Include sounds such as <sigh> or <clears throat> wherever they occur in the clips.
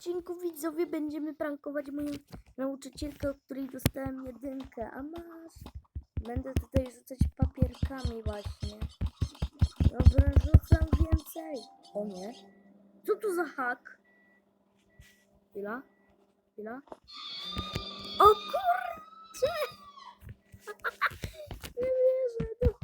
odcinku widzowie będziemy prankować moją nauczycielkę, od której dostałem jedynkę. A masz? Będę tutaj rzucać papierkami właśnie. Dobra, rzucam więcej. O nie. Co tu za hak? Chwila. Chwila. O kurczę! <laughs> Nie wierzę.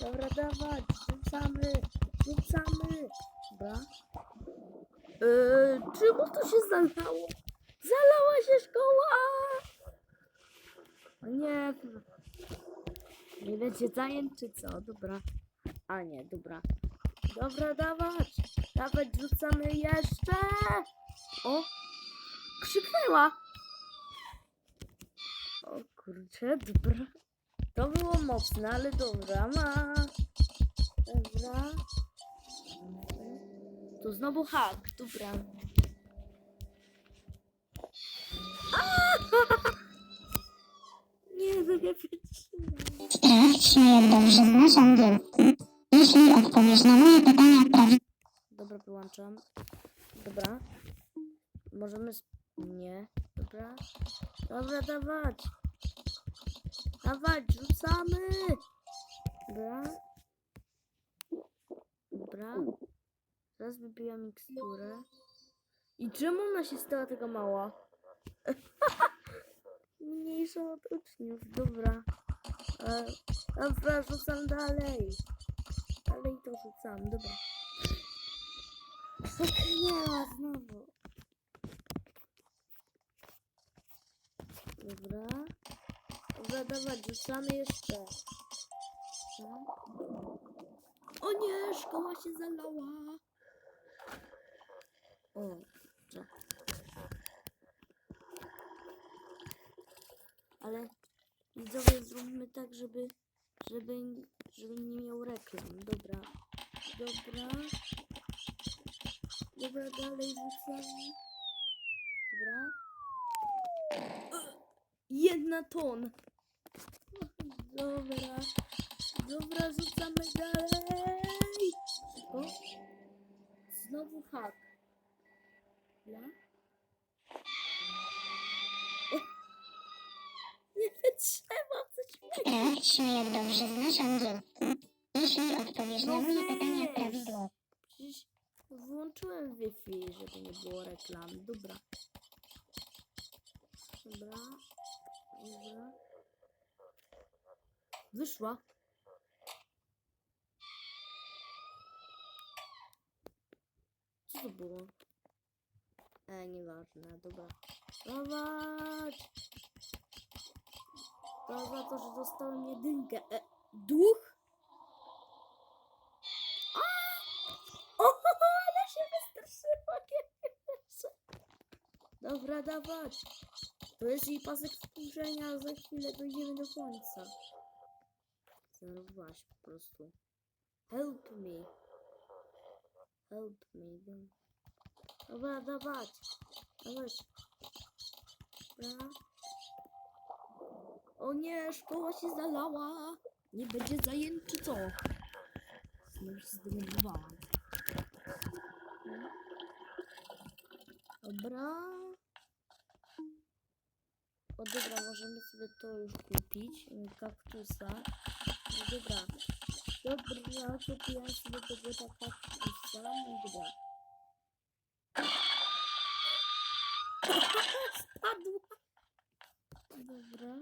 Dobra dawać. Rzucamy. Rzucamy. Dobra. Eee, czemu to się zalało? Zalała się szkoła! O nie. Nie będzie zajęć czy co? Dobra. A nie, dobra. Dobra, dawać. Dawać, rzucamy jeszcze. O! Krzyknęła. O kurczę, dobra. To było mocne, ale dobra, ma. Dobra. To znowu hak, dobra. <laughs> Nie, to nie wytrzymam. Dobrze. Jeśli odpowiesz na moje pytania Dobra, wyłączam. Dobra. Możemy... Nie. Dobra. Dobra, dawać. Dawać, rzucamy. Dobra. Dobra. Teraz wypiłam miksturę. I czemu ona się stała taka mała? <laughs> Mniejsza od uczniów. Dobra. E, dobra, rzucam dalej. Dalej to rzucam. Dobra. Zaklinęła znowu. Dobra. Dobra, dawać, rzucamy jeszcze. No. O nie, szkoła się zalała. O. Ale widzowie zróbmy tak, żeby, żeby, żeby nie miał reklam. Dobra. Dobra. Dobra, dalej rzucamy. Dobra. Jedna ton. Dobra. Dobra, rzucamy dalej. Szybko. Znowu hak. Nie wytrzymam, coś mnie. strasznie dobrze znasz angielski. Jeśli odpowiesz na No moje pytania prawidłowo, Przecież włączyłem Wi-Fi, żeby nie było reklam. Dobra. Dobra. Dobra. Wyszła. Co to było? E, nieważne, dobra. Dawać! To za to, że dostałem jedynkę. E, duch? O, <laughs> ale się wystraszyła. Dobra, dawać. To jest jej pasek spółrzenia, za chwilę dojdziemy do końca. Zdenerwowałaś po prostu. Help me. Help me. Dobra, dawać. Dawać. Dobra. O nie, szkoła się zalała. Nie będzie zajęć czy co? Znowu się zdenerwowałam. Dobra. O dobra, możemy sobie to już kupić. Kaktusa. No dobra. Dobra, kupiłam sobie tego kaktusa. No dobra. Spadła. Dobra.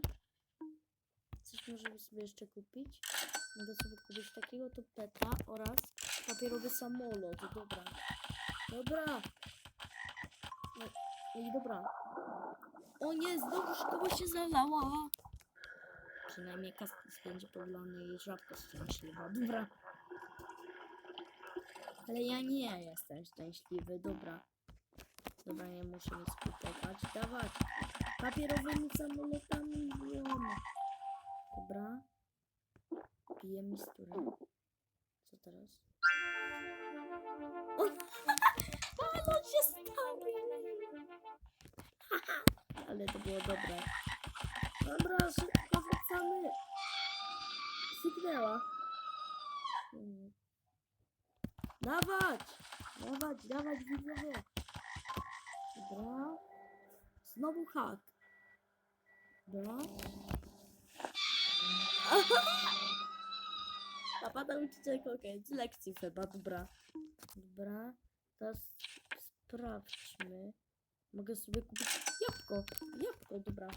Coś możemy sobie jeszcze kupić. Mogę sobie kupić takiego to peta oraz papierowy samolot. Dobra. Dobra. No, i dobra. O nie, znowu szkoła się zalała. Przynajmniej kaskus będzie podlany i żabka szczęśliwa. Dobra. Ale ja nie jestem szczęśliwy. Dobra. Dobra, nie muszę nic kupować. Dawać. Papierowymi samolotami jedziemy. Dobra. Piję misturę. Co teraz? O! <laughs> Ale się stało! <laughs> Ale to było dobre. Dobra, szybko wracamy. Sygnęła. Mm. Dawać! Dawać, dawać widzowie! Znowu hak. Dobra. <laughs> Papa nauczycielka, okej, z lekcji chyba, dobra. Dobra, teraz sprawdźmy. Mogę sobie kupić jabłko. Jabłko, dobra.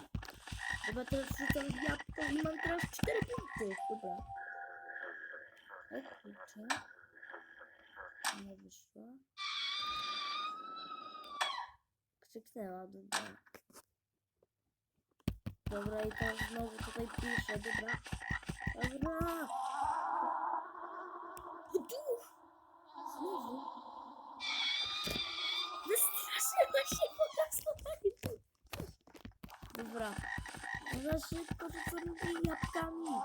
Dobra, teraz rzucam jabłko i mam teraz 4 punkty. Dobra. O kurczę. Nie wyszła. Krzyknęła, dobra. Dobra, i teraz znowu tutaj piszę, dobra. Dobra. Duch! Znowu. Wystraszyła się, pokazała mi tu. Dobra. Za szybko to co robi jabłkami.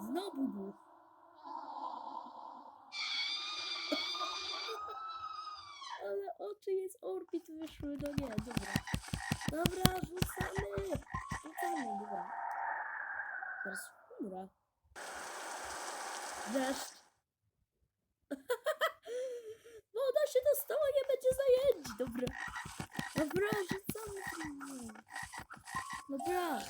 Znowu duch. Oczy jest orbit wyszły, no nie, dobra. Dobra, rzucamy. Rzucamy, dobra. Teraz chmura. Deszcz. <laughs> Woda się dostała, nie będzie zajęć. Dobra. Dobra, rzucamy. Dobra.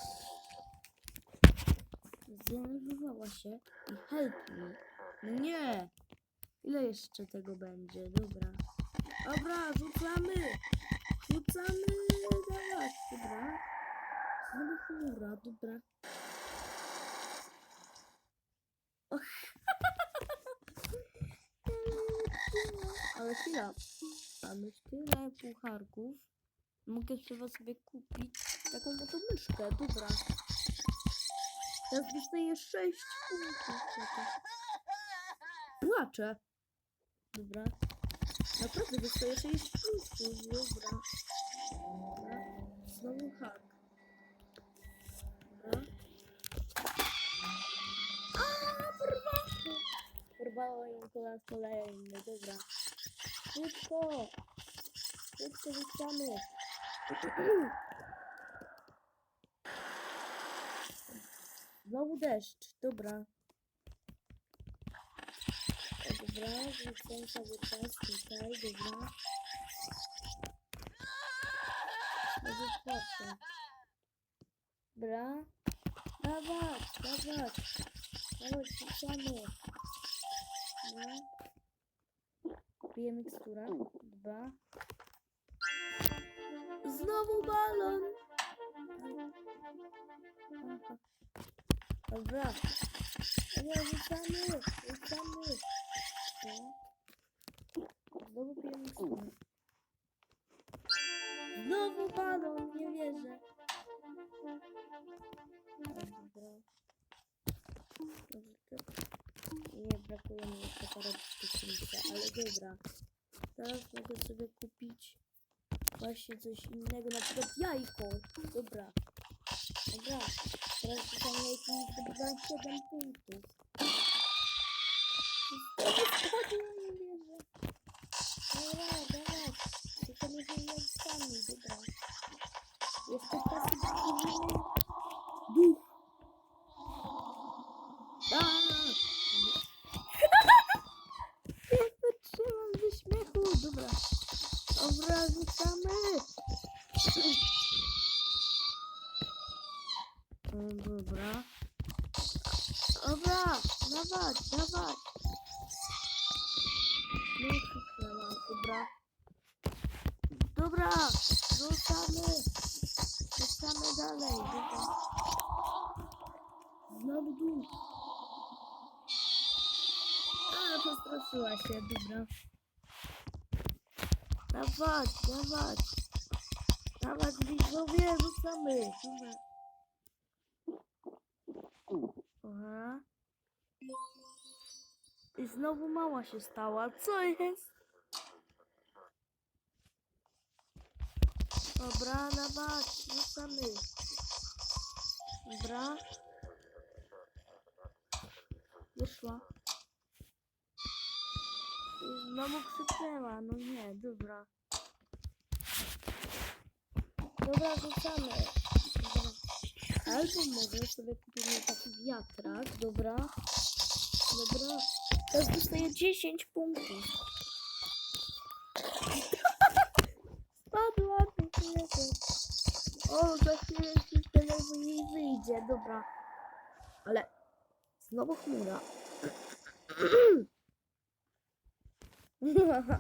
Zdenerwowała się i help me. No nie. Ile jeszcze tego będzie? Dobra. Dobra, rzucamy. Rzucamy. Dawać. Dobra. Znowu chmura, dobra. Och. <laughs> Ale chwila. Mamy tyle pucharków. Mogę chyba sobie kupić taką oto myszkę. Dobra. Teraz dostaję 6 punktów. Płaczę. Dobra. Naprawdę dostaję 6 punktów. Dobra. Dobra. Znowu hak. Dobra. A, porwało! Porwało ją po raz kolejny. Dobra. Szybko. Szybko rzucamy. <clears throat> Znowu deszcz. Dobra. Dobra, rzucam cały czas tutaj, dobra. Znowu płaczę. Dobra. Dawać, dawać. Dawać, rzucamy. Dobra. Kupię miksturę. Dwa. Znowu balon. Dobra. Dobra, rzucamy, rzucamy. No. Znowu miksturę. Znowu balon, nie wierzę. Dobra. Nie brakuje mi jeszcze parę tysięcy, ale dobra. Teraz mogę sobie kupić właśnie coś innego, na przykład jajko. Dobra. Dobra. Teraz rzucam jajko zdobywam 7 punktów. Spadło, nie wierzę. Dobra, dawaj. Tylko nie wiem jak sami, dobra. Jeszcze czasy będziemy... Duch. Nie wytrzymam ze śmiechu. Dobra. Dobra, rzucamy. Dobra. Dobra, dawać, dawać. Rzucamy. Rzucamy dalej, dobra. Znowu dół. A, przestraszyła się, dobra. Dawać, dawać. Dawać, widzowie, rzucamy. Dobra. Aha. I znowu mała się stała. Co jest? Dobra, dawać, rzucamy. Dobra. Wyszła. Znowu krzyczała, no nie, dobra. Dobra, rzucamy. Dobra. Albo może sobie kupimy taki wiatrak, dobra. Dobra. Teraz dostaję 10 punktów. O, za chwilę się zdenerwuje i wyjdzie, dobra. Ale znowu chmura. <laughs> Dobra,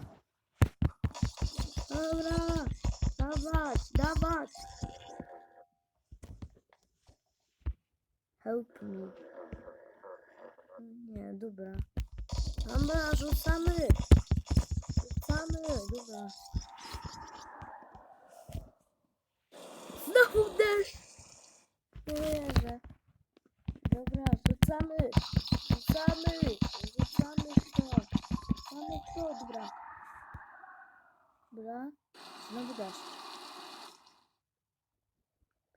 dawać, dawać. Help me. Nie, dobra. Dobra, rzucamy. Rzucamy, dobra. Deszcz! Nie. Dobra, rzucamy. Rzucamy. Rzucamy to. Rzucamy to, dobra. Dobra. Znowu deszcz.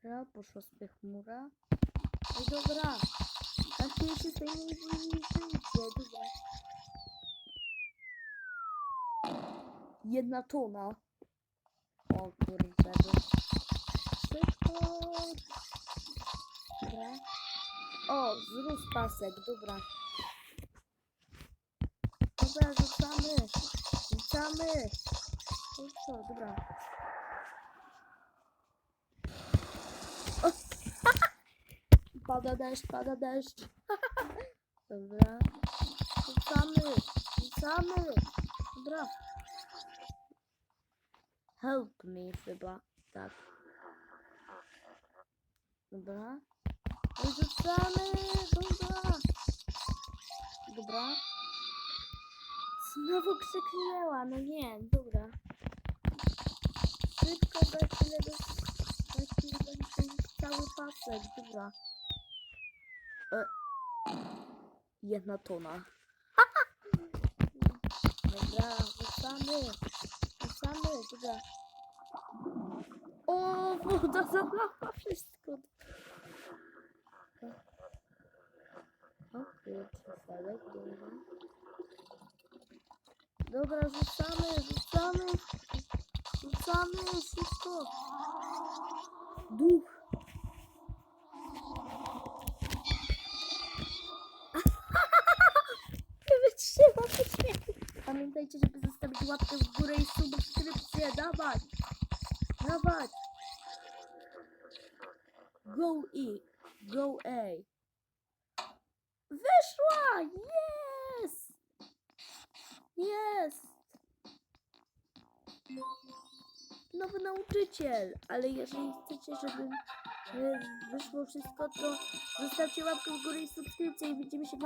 Dobra, poszła sobie chmura. Ej, dobra. Na chwilę się z tej nie wyjdzie, dobra. Jedna tona. O kurde, bo... Dobra. O, zrósł pasek, dobra. Dobra, rzucamy. Rzucamy. No co, dobra. O. <laughs> Pada deszcz, pada deszcz. <laughs> Dobra. Rzucamy. Rzucamy. Dobra. Help me chyba. Tak. Dobra. No i Rzucamy. Dobra. Dobra. Znowu krzyknęła. No nie, dobra. Szybko za chwilę do... Chwilę będzie już cały pasek. Dobra. E. Jedna tona. Dobra, rzucamy. Rzucamy, dobra. O, woda zabrała wszystko. O kurczę, Felek, dobra. Dobra, rzucamy, rzucamy. Rzucamy, szybko. Duch. <laughs> Wytrzymam się. Pamiętajcie, żeby zostawić łapkę w górę i subskrypcję. Dawać. Dawać. Go E. Go A. Wyszła! Jest! Jest! Nowy nauczyciel, ale jeżeli chcecie, żeby e, wyszło wszystko, to zostawcie łapkę w górę i subskrypcję i widzimy się w